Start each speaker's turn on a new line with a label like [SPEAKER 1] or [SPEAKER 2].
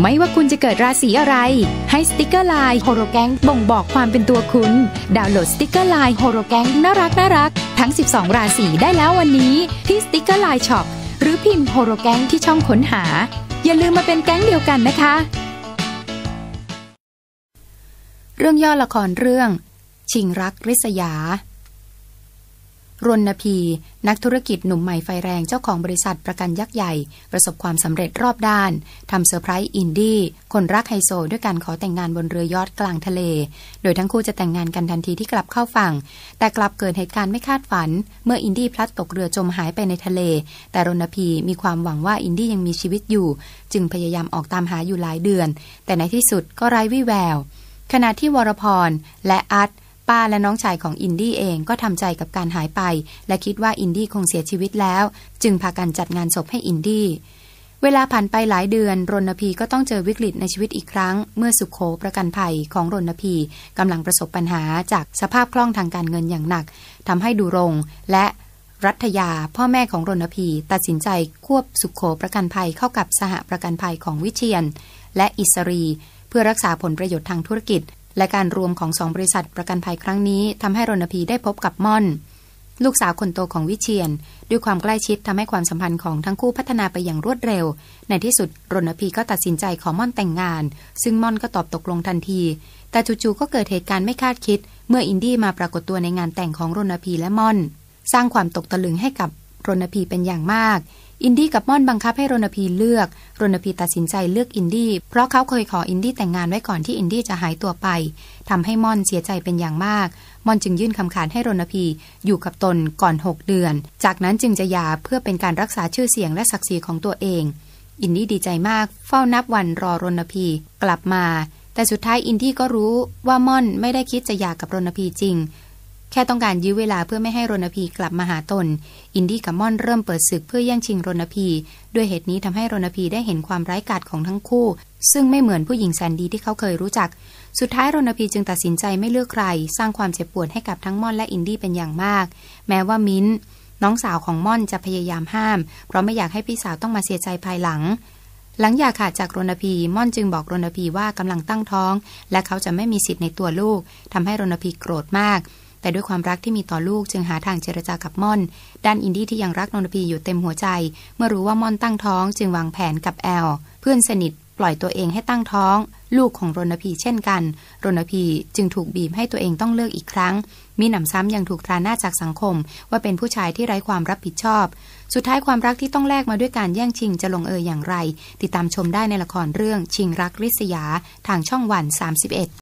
[SPEAKER 1] ไม่ว่าคุณจะเกิดราศีอะไร ให้สติกเกอร์ไลน์โฮโรแกงบ่งบอกความเป็นตัวคุณ ดาวน์โหลดสติกเกอร์ไลน์โฮโรแกงน่ารักน่ารักทั้ง 12 ราศีได้แล้ววันนี้ ที่สติกเกอร์ไลน์ช็อปหรือพิมพ์โฮโรแกงที่ช่องค้นหา อย่าลืมมาเป็นแก๊งเดียวกันนะคะ เรื่องย่อละครเรื่อง ชิงรักริษยา รณพี นักธุรกิจหนุ่มใหม่ไฟแรงเจ้าของบริษัทประกันยักษ์ใหญ่ ประสบความสำเร็จรอบด้านทำเซอร์ไพรส์อินดี้คนรักไฮโซ ด้วยการขอแต่งงานบนเรือยอทกลางทะเล โดยทั้งคู่จะแต่งงานกันทันทีที่กลับเข้าฝั่ง แต่กลับเกิดเหตุการณ์ไม่คาดฝัน เมื่ออินดี้พลัดตกเรือจมหายไปในทะเล แต่รณพีมีความหวังว่าอินดี้ยังมีชีวิตอยู่ จึงพยายามออกตามหาอยู่หลายเดือน แต่ในที่สุดก็ไร้วี่แววขณะที่วรพรและอัด ป้าและน้องชายของอินดี้เองก็ทำใจกับการหายไป และคิดว่าอินดี้คงเสียชีวิตแล้ว จึงพากันจัดงานศพให้อินดี้เวลาผ่านไปหลายเดือน รณพีก็ต้องเจอวิกฤตในชีวิตอีกครั้ง เมื่อสุขโขประกันภัยของรณพีกำลังประสบปัญหาจากสภาพคล่องทางการเงินอย่างหนักทำให้ดูรงและรัฐยา พ่อแม่ของรณพีตัดสินใจควบสุขโขประกันภัยเข้ากับสหประกันภัยของวิเชียน และอิสรี เพื่อรักษาผลประโยชน์ทางธุรกิจ และการรวมของสองบริษัทประกันภัยครั้งนี้ทำให้รณพีได้พบกับม่อน ลูกสาวคนโตของวิเชียน ด้วยความใกล้ชิดทำให้ความสัมพันธ์ของทั้งคู่พัฒนาไปอย่างรวดเร็ว ในที่สุดรณพีก็ตัดสินใจขอม่อนแต่งงาน ซึ่งม่อนก็ตอบตกลงทันที แต่จู่ๆก็เกิดเหตุการณ์ไม่คาดคิด เมื่ออินดี้มาปรากฏตัวในงานแต่งของรณพีและม่อน สร้างความตกตะลึงให้กับรณพีเป็นอย่างมาก อินดี้กับม่อนบังคับให้รณพีเลือก รณพีตัดสินใจเลือกอินดี้ เพราะเขาเคยขออินดี้แต่งงานไว้ก่อนที่อินดี้จะหายตัวไปทำให้ม่อนเสียใจเป็นอย่างมาก ม่อนจึงยื่นคำขาดให้รณพีอยู่กับตนก่อน 6 เดือน จากนั้นจึงจะหย่าเพื่อเป็นการรักษาชื่อเสียงและศักดิ์ศรีของตัวเอง อินดี้ดีใจมาก เฝ้านับวันรอรณพีกลับมา แต่สุดท้ายอินดี้ก็รู้ว่าม่อนไม่ได้คิดจะหย่ากับรณพีจริง แค่ต้องการยื้อเวลาเพื่อไม่ให้รณพีกลับมาหาตน อินดี้กับม่อนเริ่มเปิดศึกเพื่อแย่งชิงรณพี ด้วยเหตุนี้ทำให้รณพีได้เห็นความร้ายกาจของทั้งคู่ ซึ่งไม่เหมือนผู้หญิงแสนดีที่เขาเคยรู้จัก สุดท้ายรณพีจึงตัดสินใจไม่เลือกใคร สร้างความเจ็บปวดให้กับทั้งม่อนและอินดี้เป็นอย่างมาก แม้ว่ามิ้นน้องสาวของม่อนจะพยายามห้าม เพราะไม่อยากให้พี่สาวต้องมาเสียใจภายหลัง หลังอยากขาดจากรณพี ม่อนจึงบอกรณพีว่ากำลังตั้งท้อง และเขาจะไม่มีสิทธิ์ในตัวลูกทำให้รณพีโกรธมาก แต่ด้วยความรักที่มีต่อลูกจึงหาทางเจรจากับม่อน ด้านอินดี้ที่ยังรักนนพีอยู่เต็มหัวใจ เมื่อรู้ว่าม่อนตั้งท้องจึงวางแผนกับแอล เพื่อนสนิทปล่อยตัวเองให้ตั้งท้อง ลูกของรณพีเช่นกัน รณพีจึงถูกบีบให้ตัวเองต้องเลิกอีกครั้ง มีหนำซ้ำยังถูกตราหน้าจากสังคม ว่าเป็นผู้ชายที่ไร้ความรับผิดชอบ สุดท้ายความรักที่ต้องแลกมาด้วยการแย่งชิงจะลงเอยอย่างไร ติดตามชมได้ในละครเรื่องชิงรักริษยาทางช่องวัน 31